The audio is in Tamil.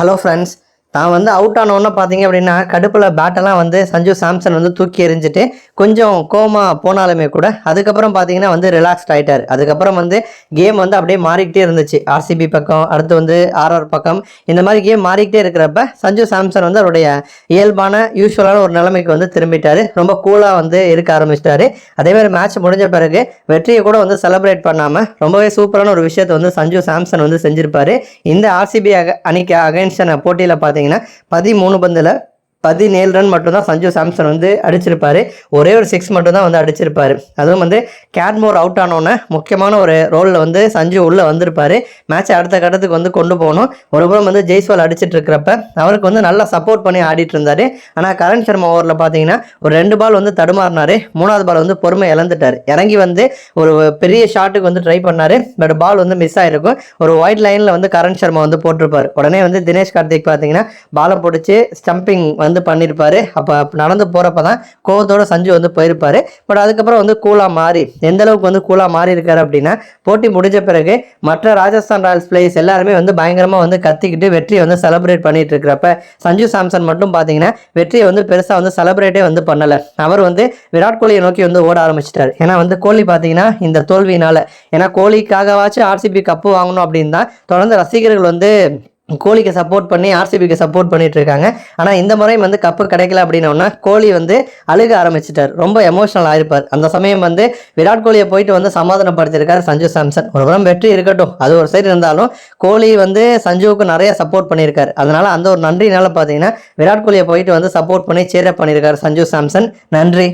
ஹலோ ஃப்ரெண்ட்ஸ் தான் வந்து அவுட் ஆனவொன்னே பார்த்தீங்க அப்படின்னா கடுப்பில் பேட்டெல்லாம் வந்து சஞ்சு சாம்சன் வந்து தூக்கி எறிஞ்சிட்டு கொஞ்சம் கோமா போனாலுமே கூட அதுக்கப்புறம் பார்த்தீங்கன்னா வந்து ரிலாக்ஸ்ட் ஆகிட்டார் அதுக்கப்புறம் வந்து கேம் வந்து அப்படியே மாறிக்கிட்டே இருந்துச்சு. ஆர்சிபி பக்கம் அடுத்து வந்து ஆர்ஆர் பக்கம் இந்த மாதிரி கேம் மாறிக்கிட்டே இருக்கிறப்ப சஞ்சு சாம்சன் வந்து அவருடைய இயல்பான யூஸ்வலான ஒரு நிலைமைக்கு வந்து திரும்பிட்டார். ரொம்ப கூலாக வந்து இருக்க ஆரம்பிச்சிட்டாரு. அதே மாதிரி மேட்ச் முடிஞ்ச பிறகு வெற்றியை கூட வந்து செலிப்ரேட் பண்ணாமல் ரொம்பவே சூப்பரான ஒரு விஷயத்தை வந்து சஞ்சு சாம்சன் வந்து செஞ்சிருப்பாரு. இந்த ஆர்சிபி அணிக்கு அகைன்ஸ்டான போட்டியில் பார்த்தீங்கன்னா பதிமூணு பந்தில் பதினேழு ரன் மட்டும்தான் சஞ்சு சாம்சன் வந்து அடிச்சிருப்பாரு. ஒரே ஒரு சிக்ஸ் மட்டும் தான் வந்து அடிச்சிருப்பாரு. அதுவும் வந்து கேட்மோர் அவுட் ஆனோன்னே முக்கியமான ஒரு ரோலில் வந்து சஞ்சு உள்ளே வந்திருப்பாரு. மேட்சை அடுத்த கட்டத்துக்கு வந்து கொண்டு போகணும். ஒரு புறம் வந்து ஜெய்ஸ்வால் அடிச்சிட்டு இருக்கிறப்ப அவருக்கு வந்து நல்லா சப்போர்ட் பண்ணி ஆடிட்டு இருந்தாரு. ஆனால் கரண் சர்மா ஓவரில் பார்த்தீங்கன்னா ஒரு ரெண்டு பால் வந்து தடுமாறினாரு. மூணாவது பால் வந்து பொறுமை இழந்துட்டார். இறங்கி வந்து ஒரு பெரிய ஷாட்டுக்கு வந்து ட்ரை பண்ணாரு. பட் பால் வந்து மிஸ் ஆயிருக்கும். ஒரு ஒயிட் லைனில் வந்து கரண் சர்மா வந்து போட்டிருப்பார். உடனே வந்து தினேஷ் கார்த்திக் பார்த்தீங்கன்னா பாலை பிடிச்சி ஸ்டம்பிங் வந்து வந்து பண்ணியிருப்பாரு அப்போ நடந்து போகிறப்ப தான் கோவத்தோட சஞ்சு வந்து போயிருப்பாரு. பட் அதுக்கப்புறம் வந்து கூலாக மாறி எந்த அளவுக்கு வந்து கூலாக மாறி இருக்காரு அப்படின்னா போட்டி முடிஞ்ச பிறகு மற்ற ராஜஸ்தான் ராயல்ஸ் பிளேயர்ஸ் எல்லாருமே வந்து பயங்கரமாக வந்து கத்திக்கிட்டு வெற்றியை வந்து செலிப்ரேட் பண்ணிட்டு இருக்கிறப்ப சஞ்சு சாம்சன் மட்டும் பார்த்தீங்கன்னா வெற்றியை வந்து பெருசாக வந்து செலிப்ரேட்டே வந்து பண்ணலை. அவர் வந்து விராட் கோலியை நோக்கி வந்து ஓட ஆரம்பிச்சிட்டார். ஏன்னா வந்து கோலி பார்த்தீங்கன்னா இந்த தோல்வியினால. ஏன்னா கோலிக்காகவாச்சும் ஆர்சிபி கப்பு வாங்கணும் அப்படின்னு தான் தொடர்ந்து ரசிகர்கள் வந்து கோலிக்கு சப்போர்ட் பண்ணி ஆர்சிபிக்கு சப்போர்ட் பண்ணிட்டு இருக்காங்க. ஆனால் இந்த முறையும் வந்து கப்பு கிடைக்கல அப்படின்னோன்னா கோலி வந்து அழுக ஆரம்பிச்சிட்டார். ரொம்ப எமோஷனல் ஆயிருப்பார். அந்த சமயம் வந்து விராட் கோலியை போயிட்டு வந்து சமாதானப்படுத்தியிருக்காரு சஞ்சு சாம்சன். ஒரு புறம் வெற்றி இருக்கட்டும். அது ஒரு சைடு இருந்தாலும் கோலி வந்து சஞ்சுவுக்கு நிறைய சப்போர்ட் பண்ணியிருக்காரு. அதனால அந்த ஒரு நன்றினால பார்த்தீங்கன்னா விராட் கோலியை போயிட்டு வந்து சப்போர்ட் பண்ணி சேர பண்ணியிருக்காரு சஞ்சு சாம்சன். நன்றி.